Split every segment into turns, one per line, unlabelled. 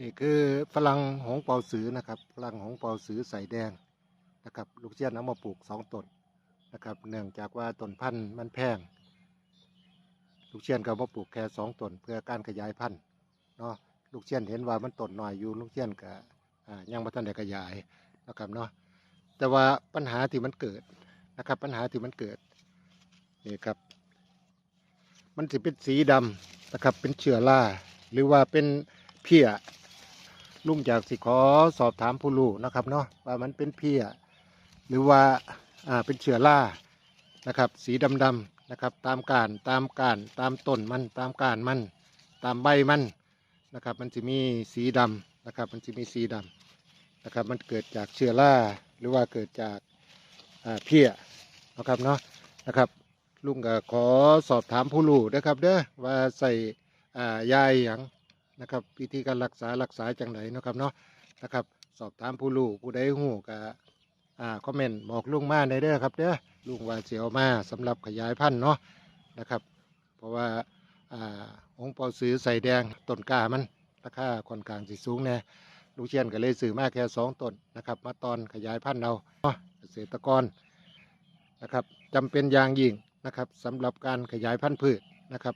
นี่คือฝรั่งหงเปาสือนะครับฝรั่งหงเปาสือใส่แดงนะครับ ลูกเชียนเอามาปลูกสองต้นนะครับ เนื่องจากว่าต้นพันธุ์มันแพง ลูกเชียนก็มาปลูกแค่สองต้นเพื่อการขยายพันธุ์เนาะลูกเชียนเห็นว่ามันต้นหน้อยอยู่ลูกเชียนก็ยังไม่ทันได้ขยายนะครับเนาะแต่ว่าปัญหาที่มันเกิดนะครับ ปัญหาที่มันเกิดนี่ครับ มันจะเป็นสีดำนะครับเป็นเชื้อราหรือว่าเป็นเพี้ย ลุงจากสิขอสอบถามผู้รู้นะครับเนาะว่ามันเป็นเพี้ยหรือว่าอ่าเป็นเชื้อรานะครับ สีดำๆนะครับตามการตามการตามต้นมันตามการมันตามใบมันนะครับ มันจะมีสีดำนะครับ มันจะมีสีดำนะครับ มันเกิดจากเชื้อราหรือว่าเกิดจากอ่าเพี้ยนะครับเนาะนะครับ ลุงก็ขอสอบถามผู้รู้นะครับเด้อว่าใส่อ่ายาอหย่าง นะครับ วิธีการรักษารักษาจังไดเนะครับเนาะนะครับ สอบถามผู้รู้ผู้ใดหูก็อ่าคอมเมนต์บอกลุงมาในเด้อครับเด้อลุงว่าเสียวมาสำหรับขยายพันธุ์เนาะนะครับ เพราะว่าอ่าองค์เปาซื้อใส่แดงต้นกามันราคาค่อนข้างสิสูงแน่ลูกเชียนก็เลยซื้อมาแค่สองต้นนะครับ มาตอนขยายพันธุ์เอาเนาะเกษตรกรนะครับจำเป็นอย่างยิ่งนะครับสำหรับการขยายพันธุ์พืชนะครับ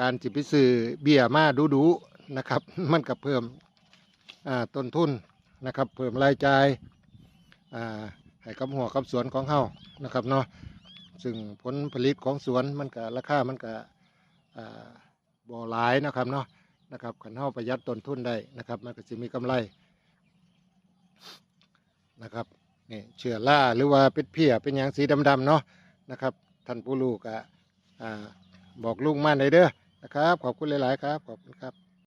การจิไปซื้อเบี้ยมาดูดู นะครับ มันก็เพิ่มต้นทุนนะครับ เพิ่มรายจ่ายให้กับหัวกับสวนของเฮานะครับเนาะซึ่งผลผลิตของสวนมันก็ราคามันก็อ่าบ่หลายนะครับเนาะนะครับขันเฮาประหยัดต้นทุนได้นะครับ มันก็จะมีกำไรนะครับนี่เชื้อราหรือว่าเป็นเพี้ยเป็นอย่างสีดำๆเนาะนะครับ ท่านผู้ลูกอะบอกลุงมาในเด้อนะครับ ขอบคุณหลาย ๆ ครับ ขอบคุณครับ